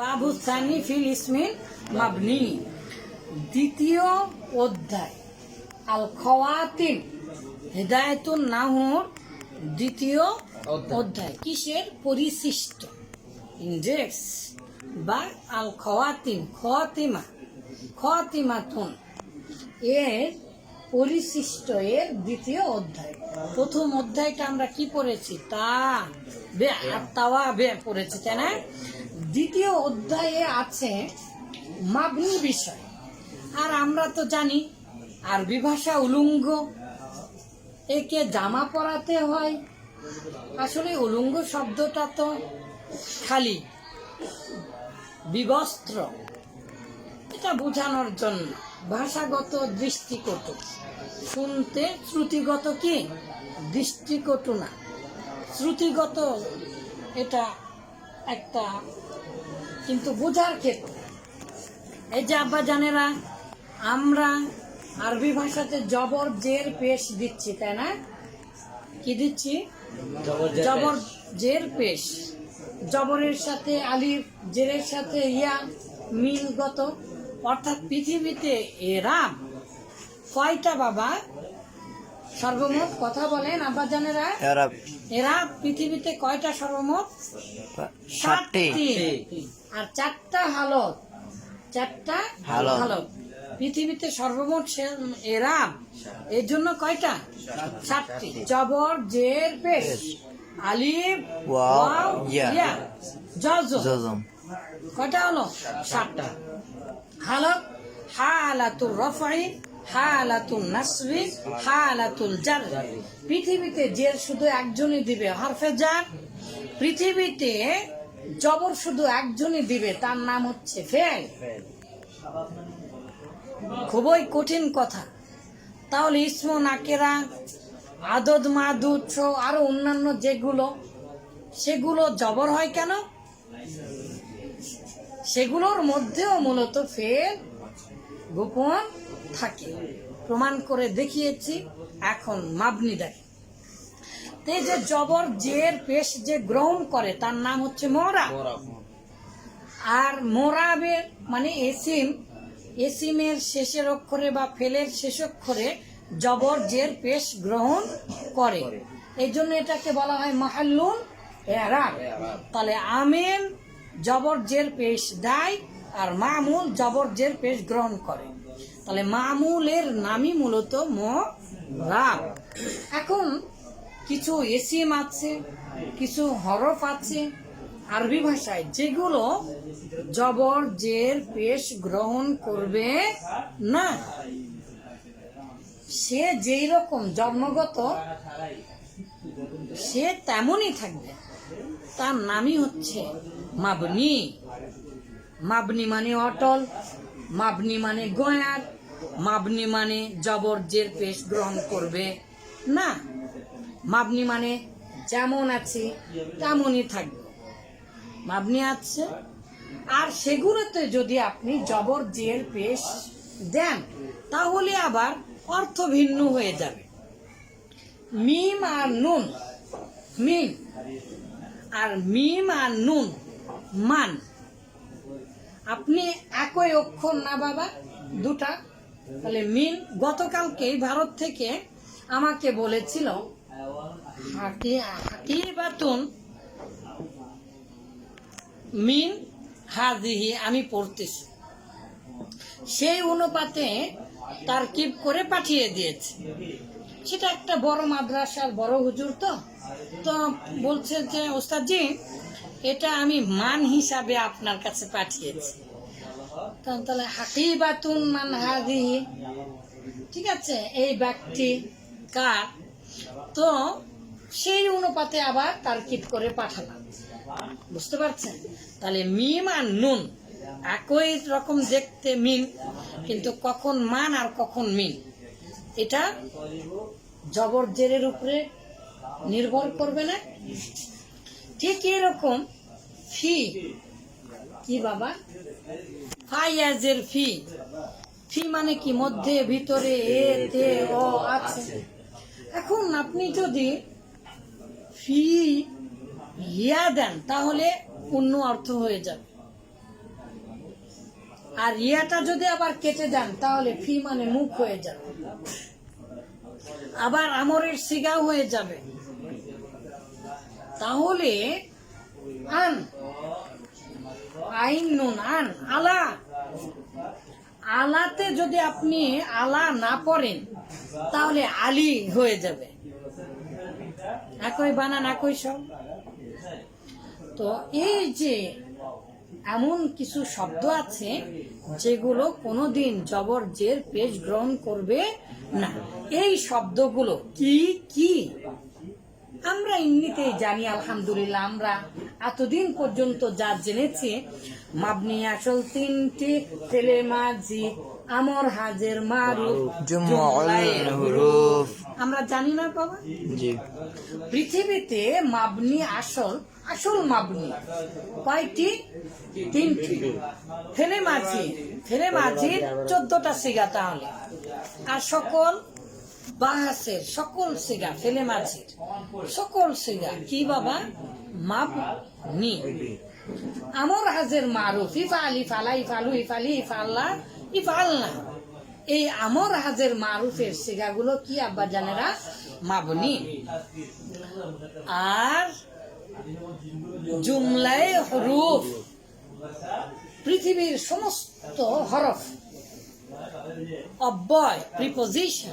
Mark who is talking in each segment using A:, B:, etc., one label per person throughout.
A: বাবু Sunny feel ইসমিন মাবনি। দ্বিতীয় অধ্যায় আল খওয়াতিন হেদায়তুন নাহুর দ্বিতীয় অধ্যায়। কিসের পরিশিষ্ট? ইন্ডেক্স বা আল খওয়াতিন খতিমা খতিমাতুন এর পরিশিষ্ট এর দ্বিতীয় অধ্যায়। প্রথম অধ্যায়টা আমরা কি পড়েছি? তা বে আর তাওয়া বে পড়েছি তাই না? দ্বিতীয় অধ্যায়ে আছে মাবনি বিষয়। আর আমরা তো জানি আরবি ভাষা উলুঙ্গ, একে জামা পরাতে হয়। আসলে উলুঙ্গ শব্দটা তো খালি বিবস্ত্র। এটা বোঝানোর জন্য ভাষাগত দৃষ্টিকটু শুনতে শ্রুতিগত কি? দৃষ্টিকটু না। শ্রুতিগত এটা একটা। কিন্তু বোঝার ক্ষেত্রে এই যে আব্বা জানেরা আমরা আরবি ভাষাতে জবর জের পেশ দিচ্ছি তাই না? কি দিচ্ছি? জবর জের পেশ। জবরের সাথে আলিফ জেরের সাথে ইয়া মিলগত। অর্থাৎ পৃথিবীতে এরাম কয়টা বাবা? সর্বমোট কথা বলেন আব্বাজানেরা
B: এরা
A: এরা পৃথিবীতে কয়টা সর্বমোট?
B: ষাটটি
A: আর চারটা হালত। চারটা
B: হালত।
A: পৃথিবীতে সর্বমোট এরাম এর জন্য কয়টা? সাতটি। জবর জের পেশ। আলিফ
B: ওয়াও, ইয়া।
A: জজম। কয়টা হলো? সাতটা। হালত হালাতুল রফাই হালাতুল নাসবি, হালাতুল জার। পৃথিবীতে জের শুধু একজনই দিবে, হরফে জার। পৃথিবীতে জবর শুধু একজনই দিবে, তার নাম হচ্ছে ফেল। খুবই কঠিন কথা। তাহলে ইসমো, নাকেরা, আদদ, মাদুদ সহ আরও অন্যান্য যেগুলো, সেগুলো জবর হয় কেন? সেগুলোর মধ্যেও মূলত ফের গোপন থাকে। প্রমাণ করে দেখিয়েছি এখন মাবনি দেখে তে যে জবর জের পেশ যে গ্রহণ করে তার নাম হচ্ছে মোরা আর মোরাবের মানে এসিম এসিমের শেষের অক্ষরে বা ফেলের শেষ অক্ষরে জবর জের পেশ গ্রহণ করে। এই জন্য এটাকে বলা হয় মাহাল্লুন এরাব। তাহলে আমেন জবর জের পেশ দেয় আর মামুল জবর জের পেশ গ্রহণ করে। তাহলে মামুলের নামই মূলত ম রাব এখন কিছু এসিম আছে, কিছু হরফ আছে, আরবি ভাষায়, যেগুলো জবর, জের, পেশ গ্রহণ করবে না। সে যেই রকম জন্মগত, সে তেমনই থাকবে। তার নামই হচ্ছে মাবনি। মাবনি মানে অটল। মাবনি মানে গয়ার, মাবনি মানে জবর জের পেশ গ্রহণ করবে। না, মাবনি মানে যেমন আছে তেমনই থাকবে। মাবনি আছে, আর সেগুলোতে যদি আপনি জবর জের পেশ দেন, তাহলে আবার অর্থ ভিন্ন হয়ে যাবে। মিম আর নুন, মিম, আর মিম আর নুন, মান। আপনি একই অক্ষর না বাবা, দুটা। তাহলে মিন গতকালকেই ভারত থেকে আমাকে বলেছিল হাকিবাতুন মিন হাজিহি, আমি পড়তেছি। সেই অনুপাতে তার কিপ করে পাঠিয়ে দিয়েছে। সেটা একটা বড় মাদ্রাসার বড় হুজুর তো? তো বলছে যে, ওস্তাদজি এটা আমি মান হিসাবে আপনার কাছে পাঠিয়েছি। তো তাহলে হাকিবাতুন মান হাদি ঠিক আছে? এই ব্যক্তি কার? তো সেই অনুপাতে আবার তার কিপ করে পাঠালাম। বুঝতে পারছেন? তাহলে মিম আর নুন একই রকম দেখতে মিন কিন্তু কখন মান আর কখন মিন এটা জবর জেরের উপরে নির্ভর করবে না। ঠিক এরকম ফি। কি বাবা? ফাইয়াজের ফি। ফি মানে কি? মধ্যে, ভিতরে, এ, তে ও আছে। এখন আপনি যদি ফি ইয়া দেন, তাহলে পূর্ণ অর্থ হয়ে যাবে। আর ইয়াটা যদি আবার কেটে দেন, তাহলে ফি মানে মুখ হয়ে যাবে। আবার আমরের সিগাও হয়ে যাবে। তাহলে আন। আইন নুন, আন। আলা। আলাতে যদি আপনি আলা না পড়েন, তাহলে আলি হয়ে যাবে। একই বানান, একই সব। তো এই যে এমন কিছু শব্দ আছে, যেগুলো কোনোদিন জবর জের পেশ গ্রহণ করবে না। এই শব্দগুলো কি কি? আমরা এমনিতেই জানি আলহামদুলিল্লাহ আমরা এতদিন পর্যন্ত যা জেনেছি মাবনি আসল তিনটি তেলে মাঝি আমর হাজের মারু
B: জুমউল হুরুফ।
A: আমরা জানি না বাবা?
B: জি।
A: পৃথিবীতে মাবনি আসল আসল মাবনি কয়টি? তিনটি। ফেলে মাঝি ফেলে মাঝির চোদ্দটা সিগা তাহলে। আর সকল বাহাসের সকল সিগা, ফেলে মাঝির সকল সিগা। কি বাবা? মাবনি আমর হাজের মারুফ ইফাল ইফালা ইফালু ইফালি ইফাল্লা ইফালনা এই আমর হাজের মারুফের সিগাগুলো কি আব্বা জানেরা? মাবনি আর জুমলায় হরুফ, পৃথিবীর সমস্ত হরফ। অব্যয় প্রিপোজিশন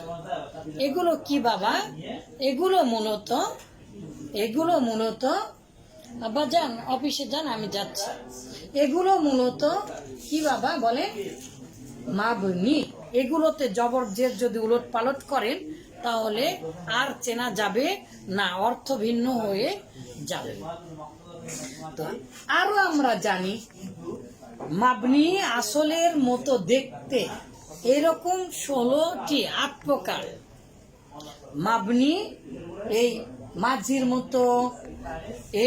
A: এগুলো কি বাবা? এগুলো মূলত এগুলো মূলত, আব্বা যান, অফিসে যান, আমি যাচ্ছি। এগুলো মূলত কি বাবা বলে? মাবনি এগুলোতে জবরজের যদি উলট পালট করেন, তাহলে আর চেনা যাবে না, অর্থ ভিন্ন হয়ে যাবে। আরও আমরা জানি মাবনি আসলের মতো দেখতে এরকম ষোলোটি আট প্রকার মাবনি, এই মাঝির মতো,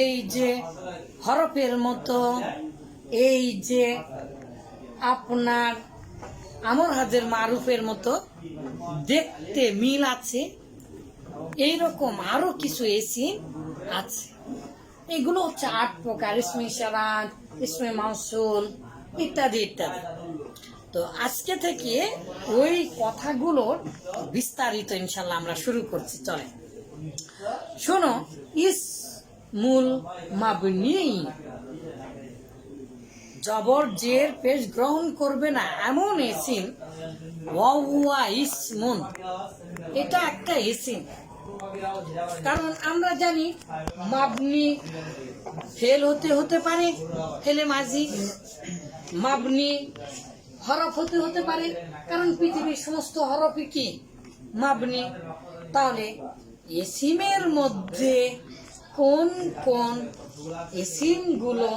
A: এই যে হরফের মতো, এই যে আপনার আমর হাজের মারুফের মতো দেখতে মিল আছে। এই রকম আরও কিছু এসি আছে। এগুলো হচ্ছে আট প্রকার, ইসমে সারাত ইসমে মাসুল ইত্যাদি ইত্যাদি। তো আজকে থেকে ওই কথাগুলোর বিস্তারিত ইনশাল্লাহ আমরা শুরু করছি, চলে। শোনো, ইস মূল মাবনি। জবর জের পেশ গ্রহণ করবে না, এমন এসিম ওয়া ইসমুন এটা একটা এসিম কারণ আমরা জানি, মাবনি ফেল হতে হতে পারে, ফেলে মাঝি। মাবনি হরফ হতে হতে পারে, কারণ পৃথিবীর সমস্ত হরফই কি? মাবনি। তাহলে এসিমের মধ্যে কোন কোন এসিমগুলো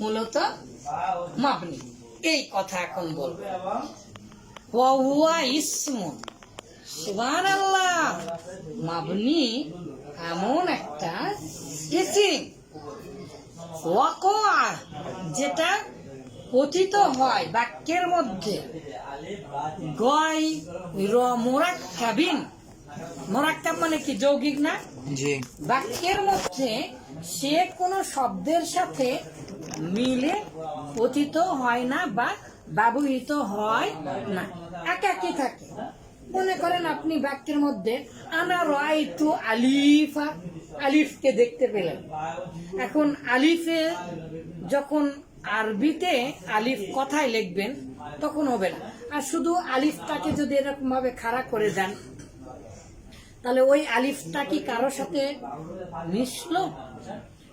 A: মূলত মাবনি? এই কথা এখন বলব। ওয়া আল্লাহ মাবনি এমন একটা ইসিম ওয়াকোয়া, যেটা পতিত হয় বাক্যের মধ্যে গয় র মোরাক্কাবিন মোরাক্কাব মানে কি যৌগিক না?
B: জি।
A: বাক্যের মধ্যে সে কোনো শব্দের সাথে মিলে পতিত হয় না বা ব্যবহৃত হয় না। একাকি থাকে। মনে করেন আপনি বাক্যের মধ্যে আনা রাইতু আলিফা আলিফকে দেখতে পেলেন। এখন আলিফে যখন আরবিতে আলিফ কথায় লিখবেন, তখন হবে না। আর শুধু আলিফটাকে যদি এরকম ভাবে খাড়া করে দেন, তাহলে ওই আলিফটা কি কারোর সাথে মিশলো?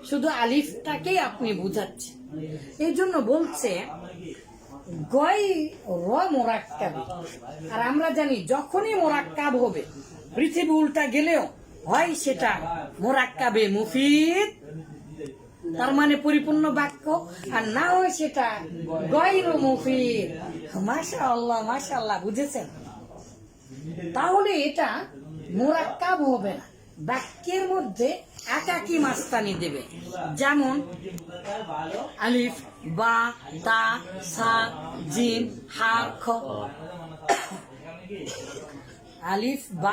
A: শুধু আলিফটাকেই আপনি বুঝাচ্ছেন। এই জন্য বলছে, গয় র মোরাক্কাব। আর আমরা জানি যখনই মোরাক্কাব হবে, পৃথিবী উল্টা গেলেও হয় সেটা মোরাক্কাবে মুফিদ। তার মানে পরিপূর্ণ বাক্য, আর না হয় সেটা গয়র মুফিদ মাশা আল্লাহ মাশা আল্লাহ বুঝেছেন? তাহলে এটা মোরাক্কাব হবে না। বাক্যের মধ্যে একাকি মাস্তানি দেবে। যেমন আলিফ, বা, তা, সা জিম হা, খ। আলিফ, বা